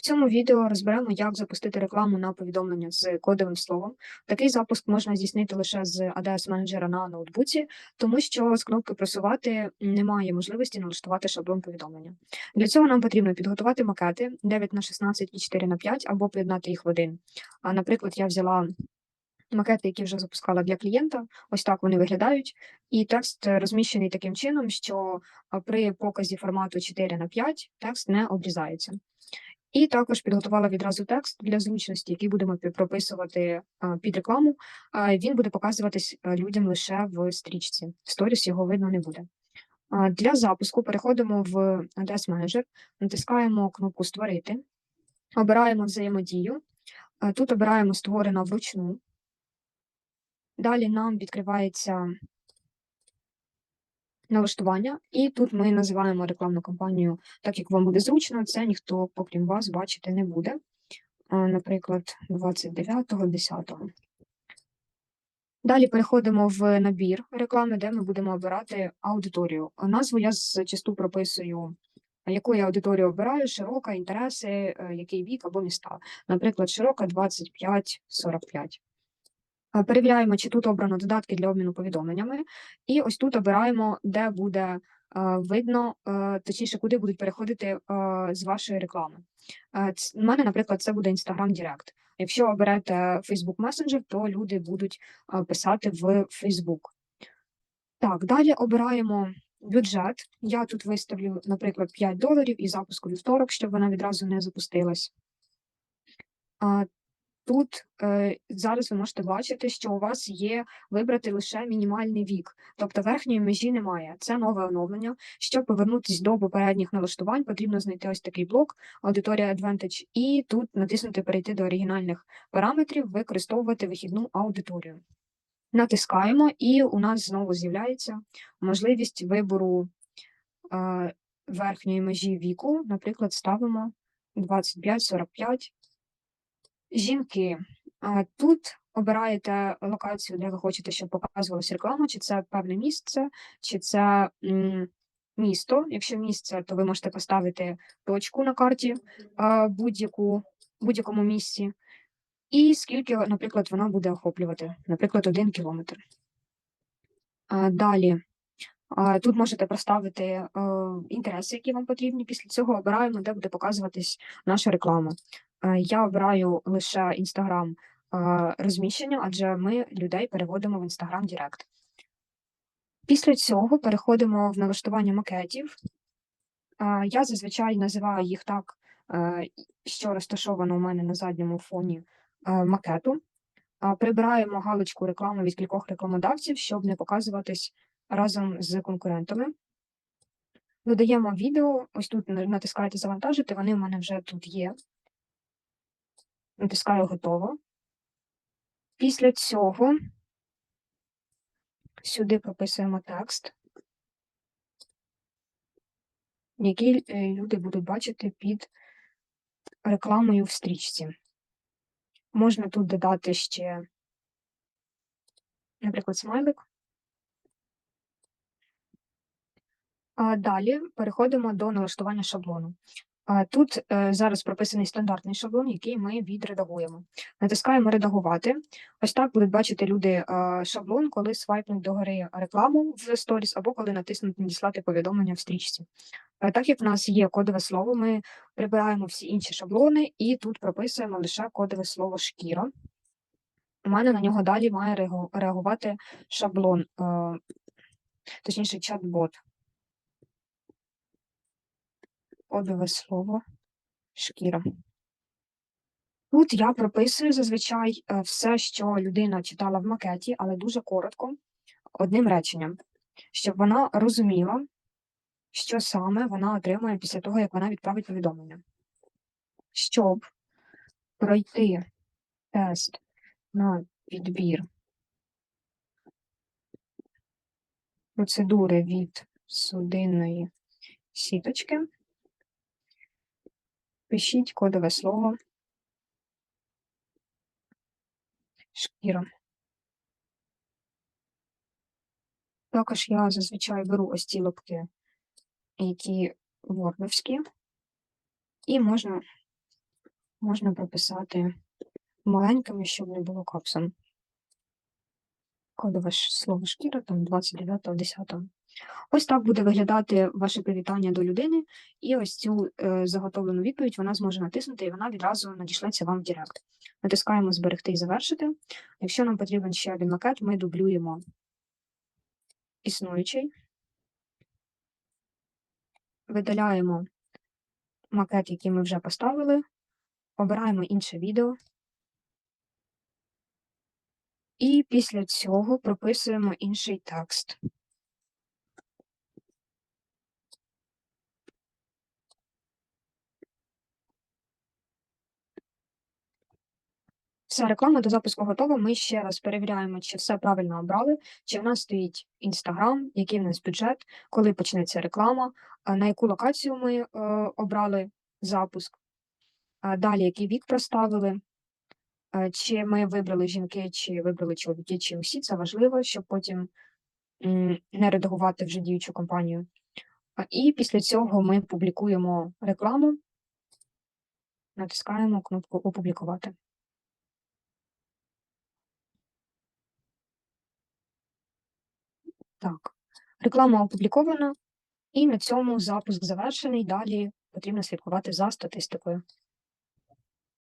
В цьому відео розберемо, як запустити рекламу на повідомлення з кодовим словом. Такий запуск можна здійснити лише з ADS менеджера на ноутбуці, тому що з кнопки просувати немає можливості налаштувати шаблон повідомлення. Для цього нам потрібно підготувати макети 9 на 16 і 4 на 5 або поєднати їх в один. А, Наприклад, я взяла макети, які вже запускала для клієнта. Ось так вони виглядають. І текст розміщений таким чином, що при показі формату 4 на 5 текст не обрізається. І також підготувала відразу текст для зручності, який будемо прописувати під рекламу. Він буде показуватись людям лише в стрічці. Сторіс його видно не буде. Для запуску переходимо в ADS Manager, натискаємо кнопку Створити, обираємо взаємодію. Тут обираємо створено вручну. Далі нам відкривається налаштування, і тут ми називаємо рекламну кампанію так, як вам буде зручно. Це ніхто, окрім вас, бачити не буде. Наприклад, 29.10. Далі переходимо в набір реклами, де ми будемо обирати аудиторію. Назву я зачасту прописую, яку я аудиторію обираю, широка, інтереси, е, який вік або міста. Наприклад, широка 25-45. Перевіряємо, чи тут обрано додатки для обміну повідомленнями, і ось тут обираємо, де буде е, видно, е, точніше, куди будуть переходити е, з вашої реклами. У мене, наприклад, це буде Instagram Direct. Якщо оберете Facebook Messenger, то люди будуть писати в Facebook. Так, далі обираємо бюджет. Я тут виставлю, наприклад, 5 доларів і запуск у вівторок, щоб вона відразу не запустилась. Тут е, зараз ви можете бачити, що у вас є вибрати лише мінімальний вік, тобто верхньої межі немає. Це нове оновлення. Щоб повернутися до попередніх налаштувань, потрібно знайти ось такий блок аудиторія Advantage, і тут натиснути перейти до оригінальних параметрів, використовувати вихідну аудиторію. Натискаємо, і у нас знову з'являється можливість вибору е, верхньої межі віку. Наприклад, ставимо 25-45 жінки. Тут обираєте локацію, де ви хочете, щоб показувалася реклама, чи це певне місце, чи це місто. Якщо місце, то ви можете поставити точку на карті будь-яку будь-якому місці. І скільки, наприклад, вона буде охоплювати, наприклад, один кілометр. Далі. Тут можете проставити е, інтереси, які вам потрібні. Після цього обираємо, де буде показуватись наша реклама. Е, Я обираю лише Instagram е, розміщення, адже ми людей переводимо в Instagram Direct. Після цього переходимо в налаштування макетів. Е, Я зазвичай називаю їх так, що розташовано у мене на задньому фоні макету. Прибираємо галочку реклами від кількох рекламодавців, щоб не показуватись разом з конкурентами. Додаємо відео, ось тут на- натискаєте завантажити, вони в мене вже тут є. Натискаю готово. Після цього сюди прописуємо текст, який е, люди будуть бачити під рекламою в стрічці. Можна тут додати ще, наприклад, смайлик. А Далі переходимо до налаштування шаблону. Тут е, зараз прописаний стандартний шаблон, який ми відредагуємо. Натискаємо редагувати. Ось так будуть бачити люди е, шаблон, коли свайпнуть догори рекламу в сторіс або коли натиснуть надіслати повідомлення в стрічці. Е, Так як в нас є кодове слово, ми прибираємо всі інші шаблони і тут прописуємо лише кодове слово шкіра. У мене на нього далі має реагувати шаблон, точніше, чат-бот. Кодове слово шкіра. Тут я прописую зазвичай е, все, що людина читала в макеті, але дуже коротко, одним реченням, щоб вона розуміла, що саме вона отримує після того, як вона відправить повідомлення. Щоб пройти тест на підбір процедури від судинної сіточки, пишіть кодове слово шкіра. Також я зазвичай беру ось ці лапки, які вордовські, і можна можна прописати маленькими, щоб не було капсом. Кодове слово шкіра, там 29.10. Ось так буде виглядати ваше привітання до людини, і ось цю е, заготовлену відповідь вона зможе натиснути, і вона відразу надішлеться вам в Директ. Натискаємо Зберегти і завершити. Якщо нам потрібен ще один макет, ми дублюємо існуючий, видаляємо макет, який ми вже поставили, обираємо інше відео. І після цього прописуємо інший текст. Все, реклама до запуску готова. Ми ще раз перевіряємо, чи все правильно обрали, чи в нас стоїть Інстаграм, який в нас бюджет, коли почнеться реклама, на яку локацію ми е, обрали запуск, далі який вік проставили, е, чи ми вибрали жінки, чи вибрали чоловіки, чи усі. Це важливо, щоб потім не редагувати вже діючу компанію. І після цього ми публікуємо рекламу, натискаємо кнопку Опублікувати. Так, реклама опублікована, і на цьому запуск завершений. Далі потрібно слідкувати за статистикою.